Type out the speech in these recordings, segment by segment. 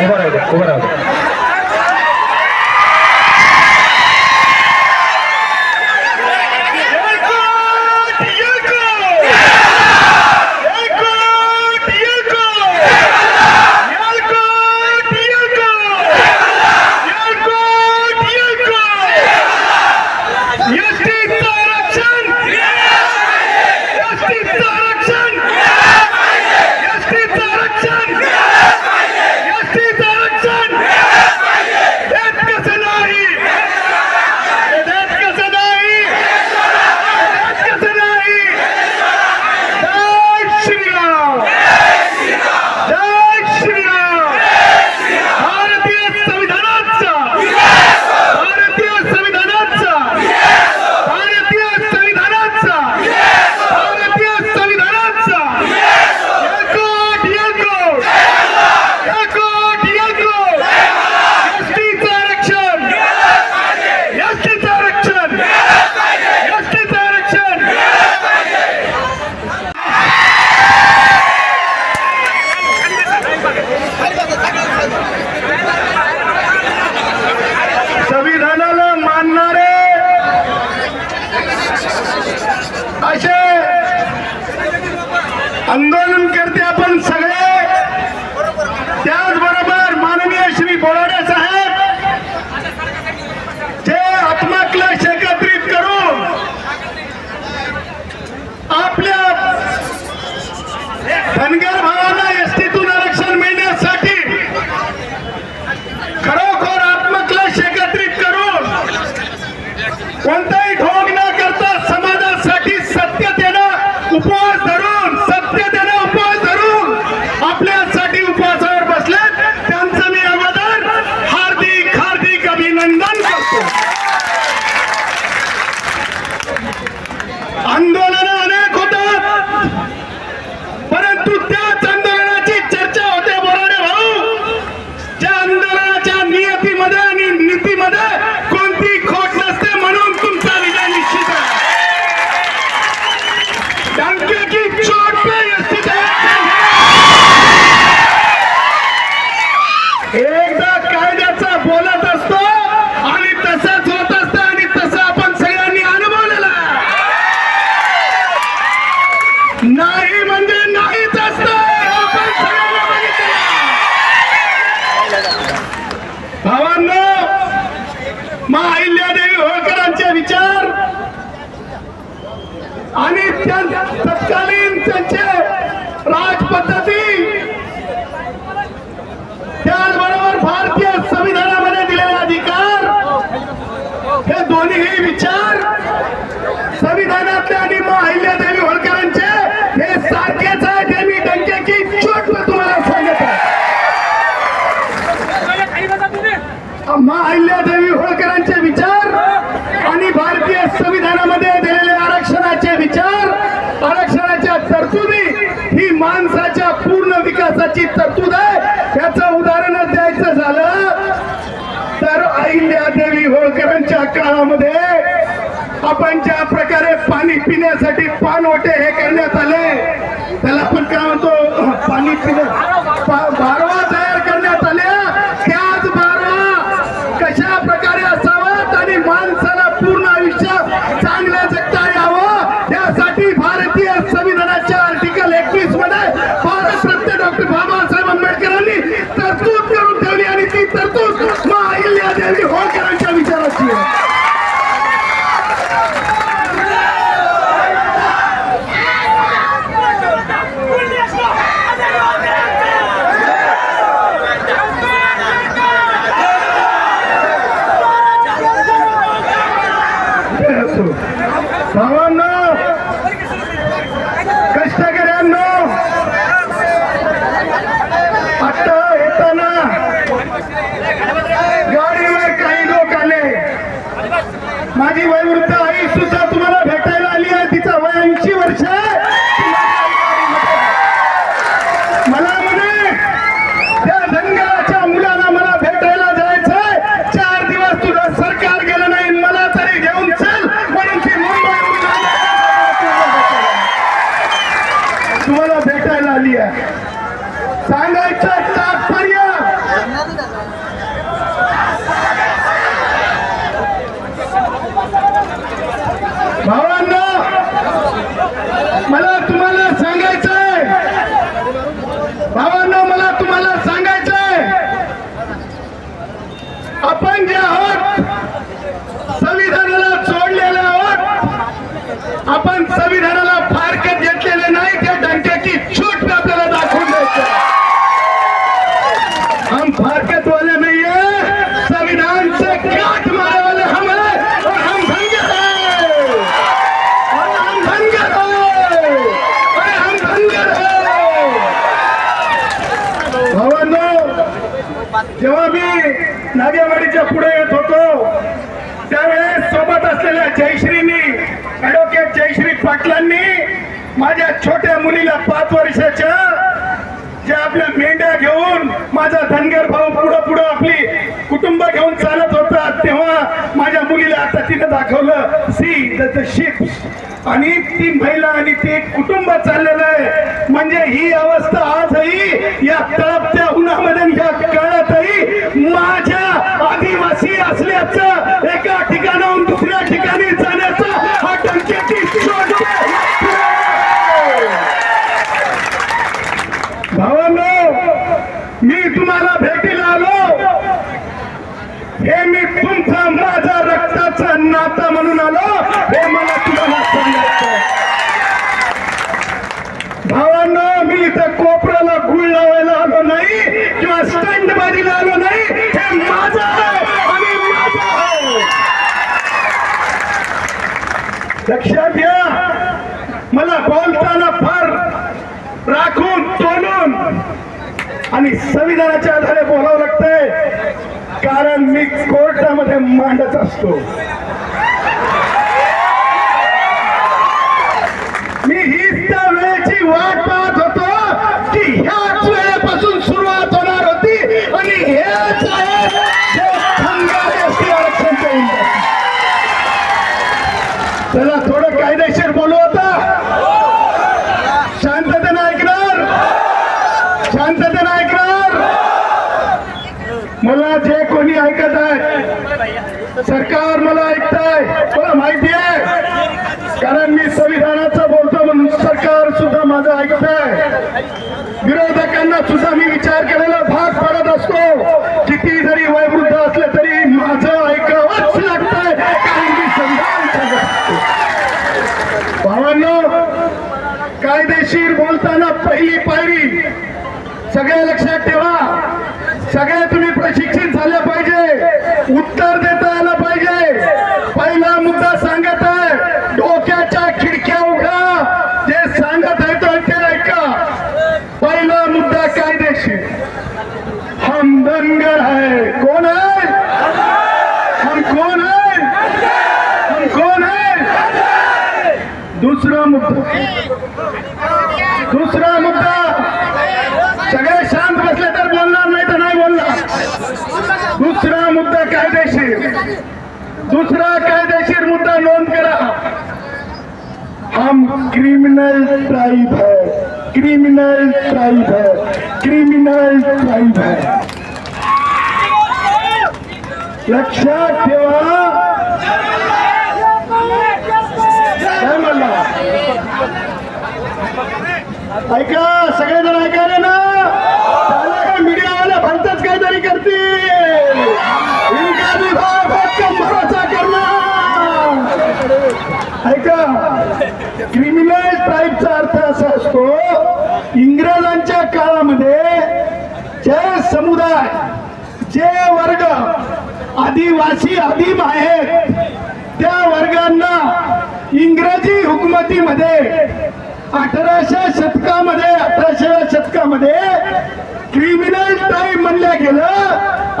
小払いで小払いで आंदोलन के मा अहिल्यादेवी होळकरांचे विचार आणि तत्कालीन त्यांचे राजपद्धती माणसाच्या पूर्ण विकासाची तरतूद आहे. त्याचं उदाहरण द्यायचं झालं तर अहिल्यादेवी होळकरांच्या काळामध्ये आपण ज्या प्रकारे पाणी पिण्यासाठी पानवटे हे करण्यात आले त्याला आपण काय म्हणतो? पाणी पिण्या जेव्हा मी नागेवाडीच्या पुढे येत होतो त्यावेळेस सोबत असलेल्या जयश्रीनी ऍडव्होकेट जयश्री पाटलांनी माझ्या छोट्या मुलीला पाच वर्षाच्या जे आपल्या मेंढ्या घेऊन माझा धनगर भाऊ पुढं पुढं आपली कुटुंब घेऊन चालत होता तेव्हा माझ्या मुलीला आता तिनं दाखवलं सी द शिप आणि ती महिला आणि ते कुटुंब चाललेलं आहे. म्हणजे ही अवस्था आजही या तळपत्या उन्हामध्ये या काळातही माझ्या आदिवासी असल्याचं एका ठिकाणाहून दुसऱ्या ठिकाणी जाण्याचा हा टंकेची शोध भावांनो मी तुम्हाला भेटीला आलो हे मी तुमचा माझा रक्ताचा नाता म्हणून आलो. हे मला तुम्हाला सांगायचं भावांना मी इथं कोपऱ्याला गुळ लावायला आलो नाही किंवा स्टंट बाजीला आलो नाही. हे माझं आणि माझं लक्षात घ्या. मला बोलताना फार राखून तोलून आणि संविधानाच्या आधारे बोलावं कारण मी कोर्टामध्ये मांडत असतो मी हीच त्या वेळेची वाट पाहत होतो की ह्याच वेळेपासून सुरुवात होणार होती आणि हेच आहे जे धनगर ST आरक्षणचं इंधन. चला थोडं कायदेशीर बोलू आता शांततेनं ऐकणार शांततेनं ऐकणार मला जे कोणी ऐकत आहे सरकार मला ऐकताय मला माहिती आहे कारण मी संविधानाचं बोलतो म्हणून सरकार सुद्धा माझं ऐकत आहे विरोधकांना सुद्धा मी विचार करायला भाग पडत असतो किती जरी वयवृद्ध असले तरी माझं ऐकावंच लागतंय कारण मी संविधान सांगत असतो. भावांनो कायदेशीर बोलताना पहिली पायरी. सगळ्या लक्षात ठेवा. सगळ्या तुम्ही प्रशिक्षित झाल्या पाहिजे उत्तर देता आलं पाहिजे पहिला मुद्दा सांगत आहे डोक्याच्या खिडक्या उघडा जे सांगत आहे तो ते ऐका पहिला मुद्दा कायदेशीर हम दंगर है कौन है हम कौन है हम कौन है दूसरा मुद्दा दुसरा मुद्दा सगळे शांत बसले तर बोलणार नाही तर नाही बोलणार दुसरा मुद्दा कायदेशीर दुसरा कायदेशीर मुद्दा नोंद करा. हम क्रिमिनल ट्राइब है. क्रिमिनल ट्राइब है. क्रिमिनल ट्राइब है. लक्षात ठेवा. काय म्हणला ऐका सगळेजण ऐकायला ना त्याला काय भलतच काहीतरी करतील. ऐका क्रिमिनल ट्राईबचा अर्थ असा असतो इंग्रजांच्या काळामध्ये जे समुदाय जे वर्ग आदिवासी आदिम आहेत त्या वर्गांना इंग्रजी हुकमतीमध्ये अठराशे शतकामध्ये अठराशे शतकामध्ये क्रिमिनल टाईप म्हणलं गेलं.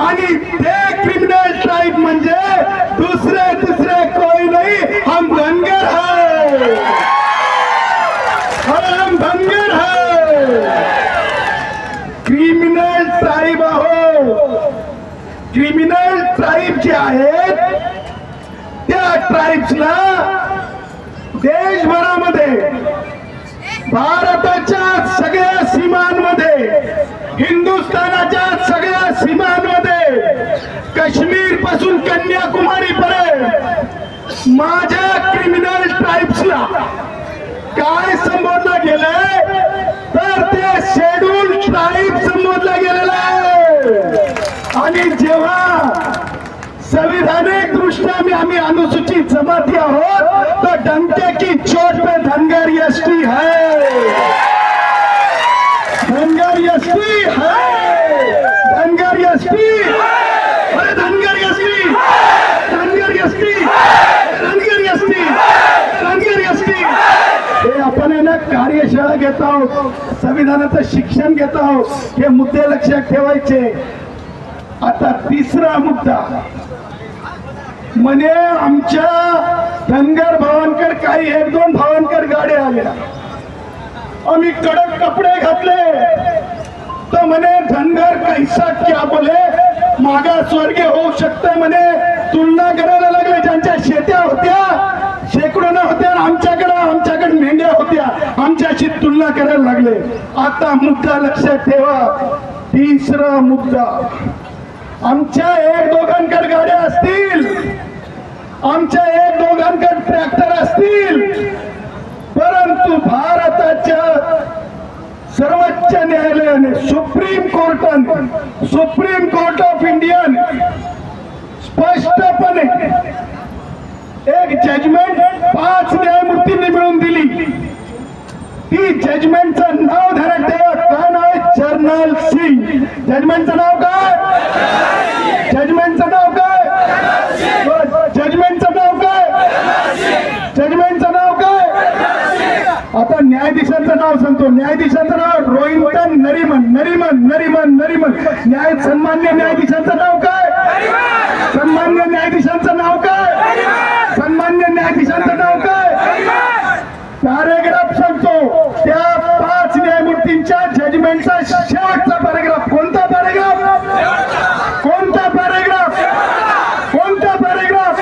आणि ते क्रिमिनल टाईप म्हणजे दुसरे दुसरे कोई नाही हम धनगर है. हम धनगर है. क्रिमिनल ट्राईब आहो. क्रिमिनल ट्राईब जे आहेत त्या ट्राईब्सला देशभरामध्ये भारताच्या सगळ्या सीमांमध्ये हिंदुस्थानाच्या सगळ्या सीमांमध्ये काश्मीरपासून कन्याकुमारी पर्यंत माझ्या क्रिमिनल ट्राईब्स काय संबोधलं गेलंय? तर ते शेड्यूल ट्राईब संबोधलं गेलेलं आहे. आणि जेव्हा संविधानिक दृष्ट्या आम्ही अनुसूचित जमाती आहोत. तो डंके की चोट पे धनगर एसटी है. धनगर एसटी है. धनगर एसटी अरे धनगर एसटी धनगर एसटी धनगर धनगर हे आपण आहे ना कार्यशाळा घेत आहोत. संविधानाचं शिक्षण घेत आहोत. हे मुद्दे लक्षात ठेवायचे. आता तिसरा मुद्दा. म्हणे आमच्या धनगर भावांकर काही एक दोन भावांकर गाड्या आल्या. आम्ही कडक कपडे घातले. तर म्हणे धनगर कैसा क्या बोले? मागासवर्गीय होऊ शकतं म्हणे. तुलना करायला लागले ज्यांच्या शेत्या होत्या शेकडो ना होत्या आमच्याकडे आमच्याकडे मेंढ्या होत्या. आमच्याशी तुलना करायला लागले. आता मुद्दा लक्षात ठेवा. तिसरा मुद्दा. आमच्या एक दोघांकडे गाड्या असतील. आमच्या एक दोघांकडे ट्रॅक्टर असतील. परंतु भारताच्या सर्वोच्च न्यायालयाने सुप्रीम कोर्टाने सुप्रीम कोर्ट ऑफ इंडियाने स्पष्टपणे एक जजमेंट पाच न्यायमूर्तींनी मिळून दिली. ती जजमेंटचं नाव धरत ठेवा. काय नाव जर्नल सिंग. जजमेंटचं नाव काय? जजमेंटचं नाव काय? जजमेंटचं नाव काय? जजमेंटचं नाव काय? आता न्यायाधीशांचं नाव सांगतो. न्यायाधीशांचं नाव रोहिंटन नरिमन. नरिमन नरिमन नरिमन. न्याय सन्मान्य न्यायाधीशांचं नाव काय? सन्मान्य न्यायाधीशांचं नाव काय? सन्मान्य न्यायाधीशांचं नाव काय? पॅरेग्राफ सांगतो. त्या पाच न्यायमूर्तींच्या जजमेंटचा शेवटचा पॅरेग्राफ कोणता पॅरेग्राफ कोणता पॅरेग्राफ कोणता पॅरेग्राफ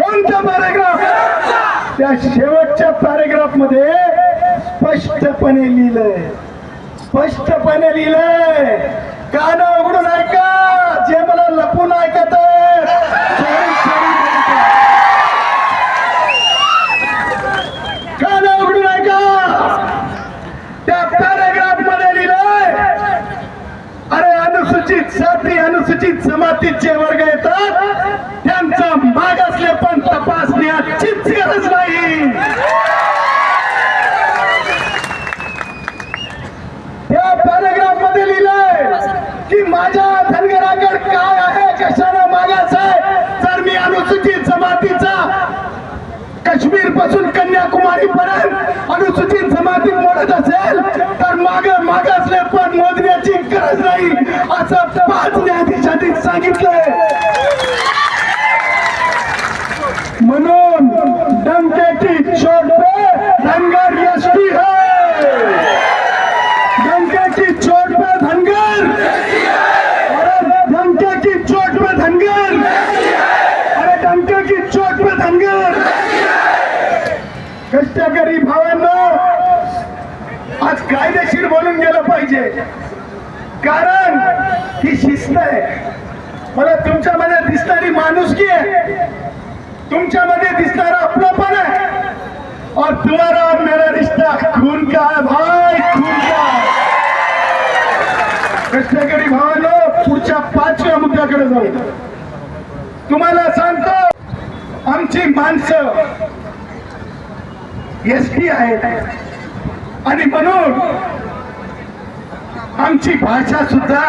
कोणता पॅरेग्राफ त्या शेवटच्या पॅरेग्राफमध्ये स्पष्टपणे लिहिलंय. स्पष्टपणे लिहिलंय. कान उघडून ऐका. जे मला लपून ऐकत कान उघडून ऐका. त्या पॅरेग्राफमध्ये लिहिलंय. अरे अनुसूचित जाती अनुसूचित जमातीचे वर्ग येतात त्यांचा असले पण तपासणी तपासण्याचीच गरज नाही. त्या पॅरेग्राफमध्ये लिहिलंय की माझ्या धनगराकडे काय आहे कशाला मागास आहे? जर मी अनुसूचित जमातीचा काश्मीरपासून कन्याकुमारी पर्यंत अनुसूचित जमाती मोडत असेल तर माग मागासले पण मोजण्याची गरज नाही असं पाच न्यायाधीशांनी सांगितलंय म्हणून डंके की चोट पे धनगर एसटी है डंके की चोट पे धनगर. अरे डंके की चोट पे धनगर. अरे डंके की चोट पे धनगर. कष्टकरी भावांनो आज कायदेशीर बोलून गेलं पाहिजे. कारण ही शिस्त आहे. मला तुमच्यामध्ये दिसणारी माणुसकी आहे. तुमच्यामध्ये दिसणारा आपलापण आहे. और तुम्हारा और मेरा रिश्ता खून का है भाई खून का। कष्टकरी भावानो पुढच्या पाचव्या मुद्द्याकडे जाऊ. तुम्हाला सांगतो आमची माणसं एस टी आहेत. आणि म्हणून आमची भाषा सुद्धा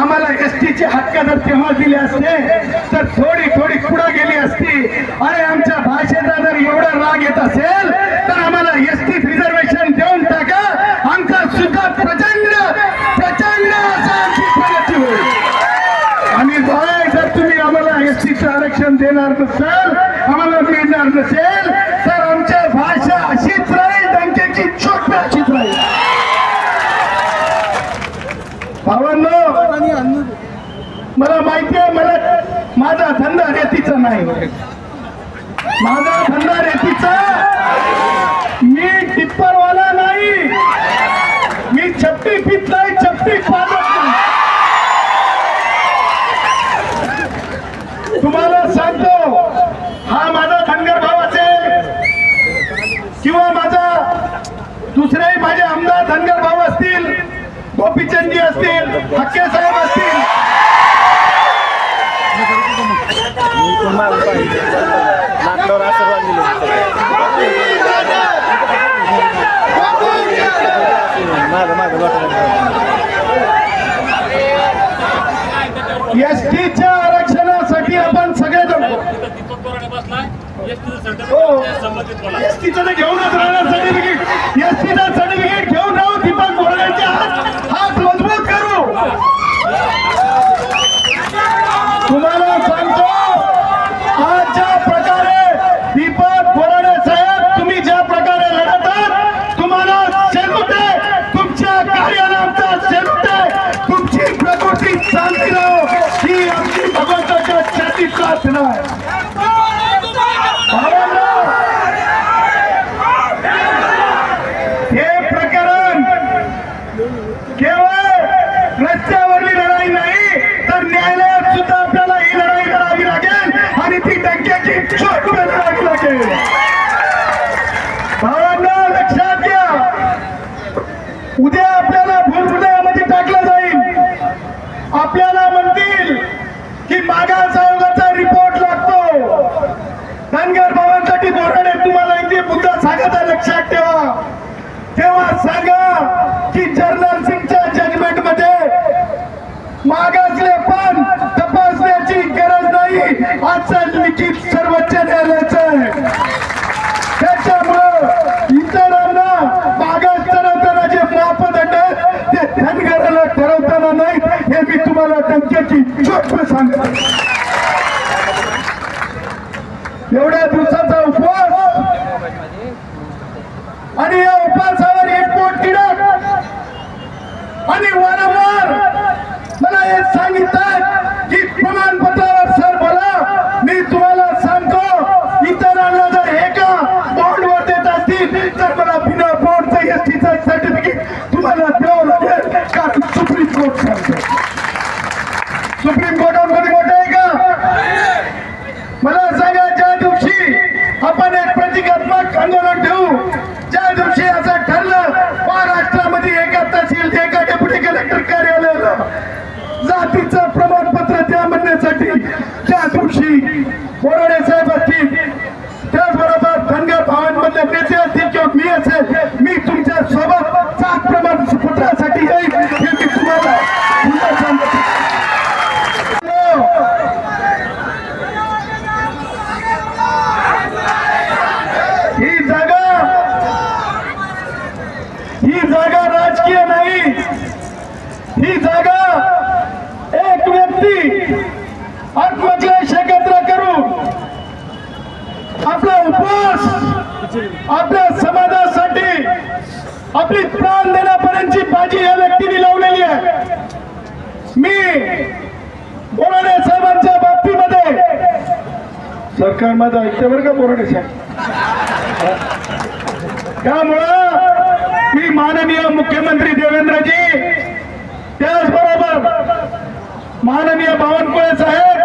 आम्हाला एस टीचे हक्क जर तेव्हा दिले असते तर थोडी थोडी पुढे गेली असती. आणि आमच्या भाषेचा जर एवढा राग येत असेल तर आम्हाला एस टी रिझर्वेशन देऊन टाका. आमचा सुद्धा प्रचंड प्रचंड असा आमची होईल. आणि जर तुम्ही आम्हाला एस टीचं आरक्षण देणार नसाल आम्हाला मिळणार नसेल माझा धंदा रेतीचा मी टिप्परवाला नाही. मी छप्पी पित नाही छप्पी तुम्हाला सांगतो हा माझा धनगर भाव असेल किंवा माझा दुसरेही माझे आमदार धनगर भाव असतील गोपीचंदजी असतील हक्के साहेब असतील. आपल्यावर आशीर्वाद दिले माझं माझं वाटत एसटीच्या आरक्षणासाठी आपण सगळेजण हो. एसटीचं घेऊनच राहणार सर्टिफिकेट एसटीचं सर्टिफिकेट घेऊन राहू दीपक बोरड्यांच्या हात. हात वाघा चौघाचा रिपोर्ट लागतो. धनगर बाबांसाठी धोरण तुम्हाला इथे मुद्दा सांगायचा लक्षात ठेवा. तेव्हा सांगा की जर्नल सिंगच्या जजमेंटमध्ये मागासले पण तपासण्याची गरज नाही. आजचा लिखित सर्वोच्च न्यायालयाचा मी स्वप्न एवढ्या दिवसाचा उपवास. आणि या उपवासावर एक पोट आणि वारंवार मला सांगितलं. कारण माझं ऐकतं बरं का बोराडे साहेब त्यामुळं मी माननीय मुख्यमंत्री देवेंद्रजी त्याचबरोबर माननीय बावनकुळे साहेब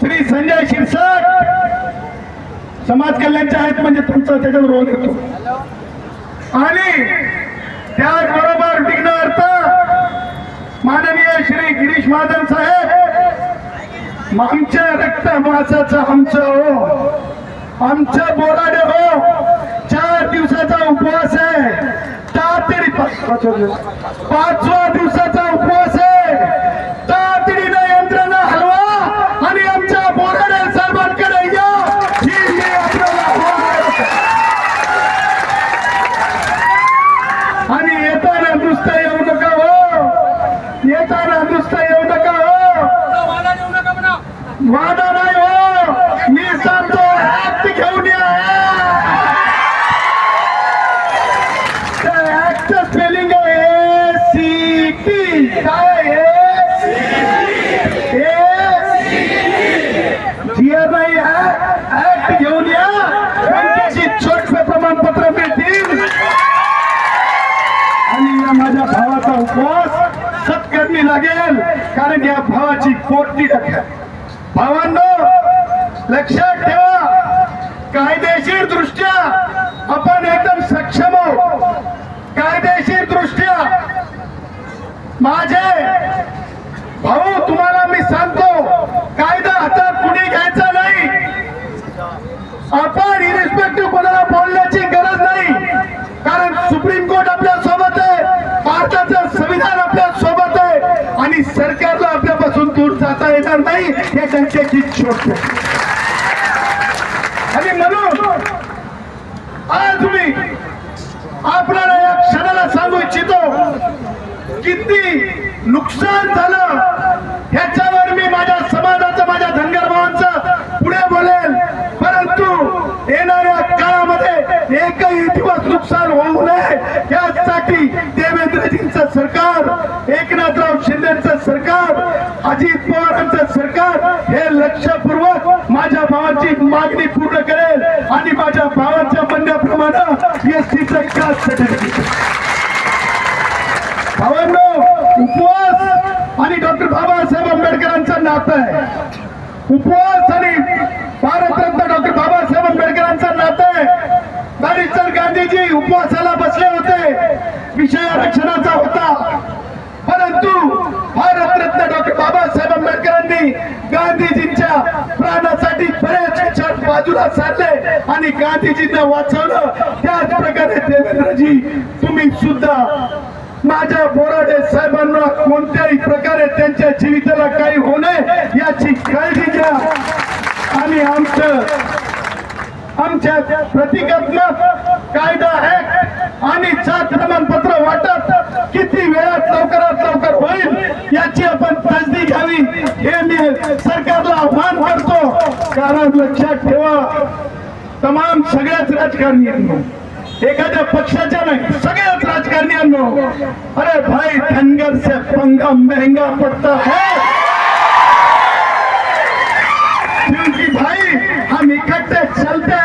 श्री संजय शिरसाट समाज कल्याणचे आहेत म्हणजे तुमचा त्याच्यात रोल येतो. आणि त्याचबरोबर विघ्न अर्थ माननीय श्री गिरीश महाजन साहेब आमच्या रक्त मासाच आमचं हो. आमच्या बोराडे हो. चार दिवसाचा उपवास आहे. तातडी पाचवा दिवसाचा उपवास तुम्हाला मी सांगतो कायदा हातात कुणी घ्यायचा नाही. आपण इरिस्पेक्टिव्ह कोणाला बोलण्याची गरज नाही. कारण सुप्रीम कोर्ट आपल्यासोबत आहे भारताचं संविधान आपल्यासोबत आहे आणि सरकारला आपल्यापासून दूर जाता येणार नाही हे त्यांच्याची छोट. आणि म्हणून आज मी आपल्याला या क्षणाला सांगू इच्छितो किती नुकसान झालं? ह्याच्यावर मी माझ्या समाजाचं माझ्या धनगर भावांचं पुढे बोलेल परंतु येणाऱ्या काळामध्ये एकही दिवस नुकसान होऊ नये. यासाठी देवेंद्रजींचं सरकार एकनाथराव शिंदेचं सरकार अजित पवारांचं सरकार हे लक्षपूर्वक माझ्या भावाची मागणी पूर्ण करेल आणि माझ्या भावाच्या म्हणण्याप्रमाणे एस टीचं कास्ट सर्टिफिकेट भावांनो उपवास आणि डॉक्टर बाबासाहेब आंबेडकरांचं नातं आहे उपवास आणि भारतरत्न डॉक्टर बाबासाहेब आंबेडकरांचं नातं आहे. बॅरिस्टर गांधीजी उपवासाला बसले होते. विषय आरक्षणाचा होता. परंतु भारतरत्न डॉक्टर बाबासाहेब आंबेडकरांनी गांधीजींच्या प्राणासाठी बरेच विचार बाजूला सारले आणि गांधीजींना वाचवलं. त्याच प्रकारे देवेंद्रजी तुम्ही सुद्धा माझ्या बोराडे साहेबांना कोणत्याही प्रकारे त्यांच्या जीवितला काही होऊ नये याची काळजी घ्या. आणि आमचं आमच्या प्रतिकात्मक कायदा आहे आणि जात प्रमाणपत्र वाटप किती वेळात लवकरात लवकर होईल याची आपण तजदी घ्यावी हे मी सरकारला आव्हान करतो. कारण लक्षात ठेवा तमाम सगळ्याच राजकारणी एखाद्या पक्षाच्या नाही, सगळ्याच राजकारण्यांनो. अरे भाई, धनगर से पंगा महँगा पड़ता है. क्योंकि भाई, हम इकट्ठे चलते